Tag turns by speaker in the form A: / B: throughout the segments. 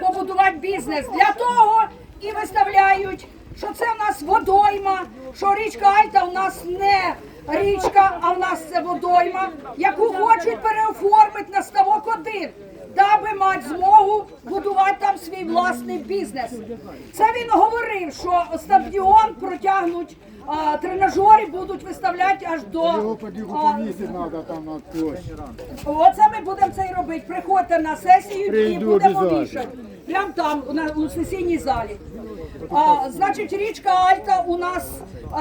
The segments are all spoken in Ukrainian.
A: побудувати бізнес. Для того і виставляють, що це в нас водойма, що річка Альта у нас не річка, а в нас це водойма, яку хочуть переоформити на ставок один. Даби мати змогу будувати там свій власний бізнес. Це він говорив, що стадіон протягнуть, а, тренажери будуть виставляти аж до а. Оце ми будемо це і робити. Приходьте на сесію і будемо вішати. Прямо там, на- у сесійній залі. А, значить, річка Альта у нас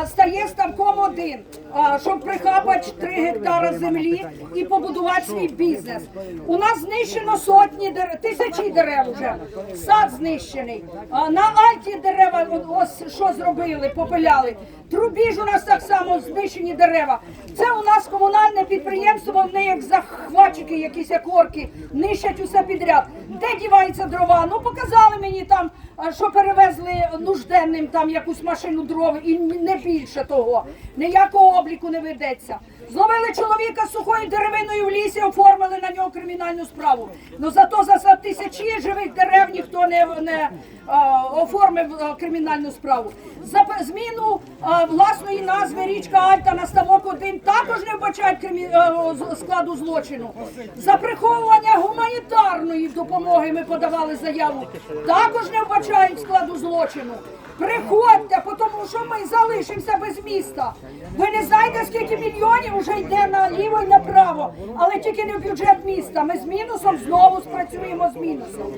A: стає ставком один, а, щоб прихапати 3 гектара землі і побудувати свій бізнес. У нас знищено сотні дерев, тисячі дерев вже. Сад знищений. А, на Альті дерева ось що зробили, попиляли. Трубіж у нас так само знищені дерева. Це у нас комунальне підприємство, вони як захватчики, якісь як орки, нищать усе підряд. Де діваються дрова? Ну показали мені там, що перевезли нужденним там якусь машину дров і не більше того. Ніякого обліку не ведеться. Зловили чоловіка з сухою деревиною в лісі, оформили на нього кримінальну справу. Ну зато за тисячі живих дерев ніхто не, не а, оформив а, кримінальну справу. За зміну а, власної назви річка Альта на ставок 1 також не вбачають кримі... складу злочину. За приховування гуманітарної допомоги ми подавали заяву. Також не вбачають складу злочину. Приходьте, тому що ми залишимося без міста. Ви не знаєте, скільки мільйонів вже йде наліво і направо, але тільки не в бюджет міста. Ми з мінусом знову спрацюємо з мінусом.